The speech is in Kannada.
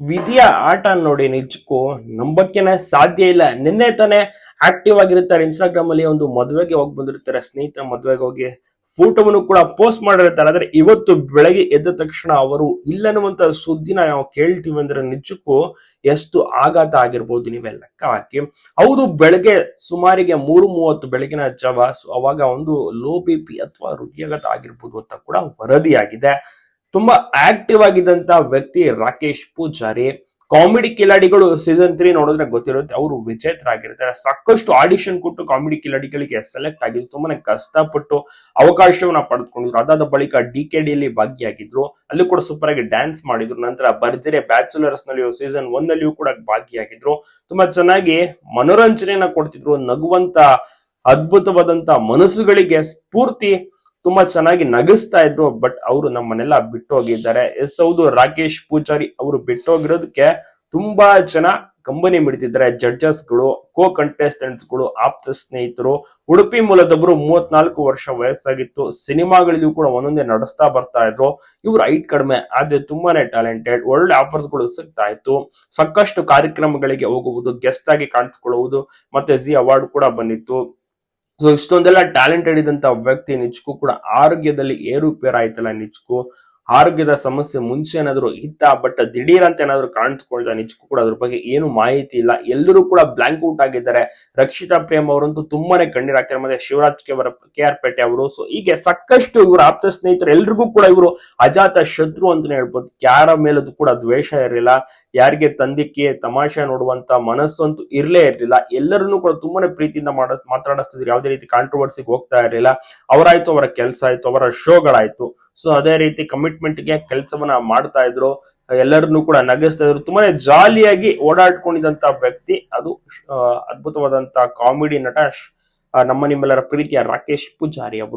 ವಿಧಿಯ ಆಟ ನೋಡಿ ನಿಜಕ್ಕೂ ನಂಬಕ್ಕೆನೆ ಸಾಧ್ಯ ಇಲ್ಲ. ನಿನ್ನೆ ತಾನೇ ಆಕ್ಟಿವ್ ಆಗಿರ್ತಾರೆ ಇನ್ಸ್ಟಾಗ್ರಾಮ್ ಅಲ್ಲಿ ಒಂದು ಮದುವೆಗೆ ಹೋಗಿ ಬಂದಿರ್ತಾರೆ ಸ್ನೇಹಿತರ, ಮದುವೆಗೆ ಹೋಗಿ ಫೋಟೋವನ್ನು ಕೂಡ ಪೋಸ್ಟ್ ಮಾಡಿರ್ತಾರೆ ಆದ್ರೆ ಇವತ್ತು ಬೆಳಗ್ಗೆ ಎದ್ದ ತಕ್ಷಣ ಅವರು ಇಲ್ಲನ್ನುವಂತ ಸುದ್ದಿನ ನಾವು ಕೇಳ್ತೀವಿ ಅಂದ್ರೆ ನಿಜಕ್ಕೂ ಎಷ್ಟು ಆಘಾತ ಆಗಿರ್ಬೋದು ನೀವೆಲ್ಲ. ಲೆಕ್ಕ ಹಾಕಿ ಹೌದು, ಬೆಳಗ್ಗೆ ಸುಮಾರಿಗೆ ಮೂರು ಮೂವತ್ತು ಬೆಳಗಿನ ಜವ ಅವಾಗ ಒಂದು ಲೋ ಬಿ ಪಿ ಅಥವಾ ಹೃದಯಾಘಾತ ಆಗಿರ್ಬೋದು ಅಂತ ಕೂಡ ವರದಿಯಾಗಿದೆ. ತುಂಬಾ ಆಕ್ಟಿವ್ ಆಗಿದ್ದಂತ ವ್ಯಕ್ತಿ ರಾಕೇಶ್ ಪೂಜಾರಿ. ಕಾಮಿಡಿ ಕಿಲಾಡಿಗಳು ಸೀಸನ್ ತ್ರೀ ನೋಡಿದ್ರೆ ಗೊತ್ತಿರುತ್ತೆ, ಅವರು ವಿಜೇತರಾಗಿರ್ತಾರೆ. ಸಾಕಷ್ಟು ಆಡಿಷನ್ ಕೊಟ್ಟು ಕಾಮಿಡಿ ಕಿಲಾಡಿಗಳಿಗೆ ಸೆಲೆಕ್ಟ್ ಆಗಿದ್ರು, ತುಂಬಾನೇ ಕಷ್ಟಪಟ್ಟು ಅವಕಾಶವನ್ನ ಪಡೆದುಕೊಂಡಿದ್ರು. ಅದಾದ ಬಳಿಕ ಡಿ ಕೆ ಡಿಯಲ್ಲಿ ಭಾಗಿಯಾಗಿದ್ರು. ಅಲ್ಲಿ ಕೂಡ ಸೂಪರ್ ಆಗಿ ಡ್ಯಾನ್ಸ್ ಮಾಡಿದ್ರು. ನಂತರ ಭರ್ಜರಿ ಬ್ಯಾಚುಲರ್ಸ್ ನಲ್ಲಿಯೂ ಸೀಸನ್ ಒನ್ ನಲ್ಲಿಯೂ ಕೂಡ ಭಾಗಿಯಾಗಿದ್ರು. ತುಂಬಾ ಚೆನ್ನಾಗಿ ಮನೋರಂಜನೆಯನ್ನ ಕೊಡ್ತಿದ್ರು. ನಗುವಂತ ಅದ್ಭುತವಾದಂತ ಮನಸ್ಸುಗಳಿಗೆ ಸ್ಫೂರ್ತಿ ತುಂಬಾ ಚೆನ್ನಾಗಿ ನಗಿಸ್ತಾ ಇದ್ರು ಬಟ್ ಅವರು ನಮ್ಮನ್ನೆಲ್ಲ ಬಿಟ್ಟು ಹೋಗಿದ್ದಾರೆ ಎಸ್ ಹೌದು, ರಾಕೇಶ್ ಪೂಜಾರಿ ಅವರು ಬಿಟ್ಟು ಹೋಗಿರೋದಕ್ಕೆ ತುಂಬಾ ಜನ ಕಂಬನಿ ಮಿಡ್ತಿದ್ದಾರೆ ಜಡ್ಜಸ್ಗಳು ಕೋ ಕಂಟೆಸ್ಟೆಂಟ್ಸ್ಗಳು, ಆಪ್ತ ಸ್ನೇಹಿತರು, ಉಡುಪಿ ಮೂಲದವರು ಮೂವತ್ನಾಲ್ಕು ವರ್ಷ ವಯಸ್ಸಾಗಿತ್ತು. ಸಿನಿಮಾಗಳಿಗೂ ಕೂಡ ಒಂದೊಂದೇ ನಡೆಸ್ತಾ ಬರ್ತಾ ಇದ್ರು. ಇವ್ರ ಹೈಟ್ ಕಡಿಮೆ, ಆದ್ರೆ ತುಂಬಾನೇ ಟ್ಯಾಲೆಂಟೆಡ್ ಒಳ್ಳೆ ಆಫರ್ಸ್ಗಳು ಸಿಗ್ತಾ ಇತ್ತು. ಸಾಕಷ್ಟು ಕಾರ್ಯಕ್ರಮಗಳಿಗೆ ಹೋಗುವುದು ಗೆಸ್ಟ್ ಆಗಿ ಕಾಣಿಸ್ಕೊಳ್ಳುವುದು, ಮತ್ತೆ ಜಿ ಅವಾರ್ಡ್ ಕೂಡ ಬಂದಿತ್ತು. ಸೊ ಇಷ್ಟೊಂದೆಲ್ಲ ಟ್ಯಾಲೆಂಟೆಡ್ ಇದ್ದಂತ ವ್ಯಕ್ತಿ ನಿಜಕ್ಕೂ ಕೂಡ ಆರೋಗ್ಯದಲ್ಲಿ ಏರುಪೇರಾಯ್ತಲ್ಲ ನಿಜಕ್ಕೂ. ಆರೋಗ್ಯದ ಸಮಸ್ಯೆ ಮುಂಚೆ ಏನಾದ್ರು ಇತ್ತ ಬಟ್ ದಿಢೀರ್ ಅಂತ ಏನಾದ್ರು ಕಾಣಿಸ್ಕೊಳ್ತಾ ನಿಜಕ್ಕೂ ಕೂಡ ಅದ್ರ ಬಗ್ಗೆ ಏನು ಮಾಹಿತಿ ಇಲ್ಲ. ಎಲ್ಲರೂ ಕೂಡ ಬ್ಲಾಂಕ್ ಔಟ್ ಆಗಿದ್ದಾರೆ. ರಕ್ಷಿತಾ ಪ್ರೇಮ್ ಅವರಂತೂ ತುಂಬಾನೇ ಕಣ್ಣೀರಾಗ್ತಾರೆ ಮತ್ತೆ ಶಿವರಾಜ್ ಕೆ ಅವರ ಕೆ ಆರ್ ಪೇಟೆ ಅವರು. ಸೊ ಹೀಗೆ ಸಾಕಷ್ಟು ಇವರ ಆಪ್ತ ಸ್ನೇಹಿತರು, ಎಲ್ರಿಗೂ ಕೂಡ ಇವರು ಅಜಾತ ಶತ್ರು ಅಂತಾನೆ ಹೇಳ್ಬೋದು. ಯಾರ ಮೇಲೂ ಕೂಡ ದ್ವೇಷ ಇರಲಿಲ್ಲ. ಯಾರಿಗೆ ತಂದಿಕ್ಕೆ ತಮಾಷೆ ನೋಡುವಂತ ಮನಸ್ಸಂತೂ ಇರ್ಲೇ ಇರಲಿಲ್ಲ. ಎಲ್ಲರನ್ನೂ ಕೂಡ ತುಂಬಾನೇ ಪ್ರೀತಿಯಿಂದ ಮಾಡ ಮಾತಾಡಿಸ್ತಿದ್ರು ಯಾವುದೇ ರೀತಿ ಕಾಂಟ್ರವರ್ಸಿಗೆ ಹೋಗ್ತಾ ಇರಲಿಲ್ಲ. ಅವರಾಯ್ತು, ಅವರ ಕೆಲಸ ಆಯ್ತು, ಅವರ ಶೋಗಳಾಯ್ತು. ಸೊ ಅದೇ ರೀತಿ ಕಮಿಟ್ಮೆಂಟ್ಗೆ ಕೆಲಸವನ್ನ ಮಾಡ್ತಾ ಇದ್ರು. ಎಲ್ಲರನ್ನು ಕೂಡ ನಗಿಸ್ತಾ ಇದ್ರು. ತುಂಬಾನೇ ಜಾಲಿಯಾಗಿ ಓಡಾಡ್ಕೊಂಡಿದಂತ ವ್ಯಕ್ತಿ, ಅದು ಅದ್ಭುತವಾದಂತ ಕಾಮಿಡಿ ನಟ ನಮ್ಮ ನಿಮ್ಮೆಲ್ಲರ ಪ್ರೀತಿಯ ರಾಕೇಶ್ ಪೂಜಾರಿ ಅವರು.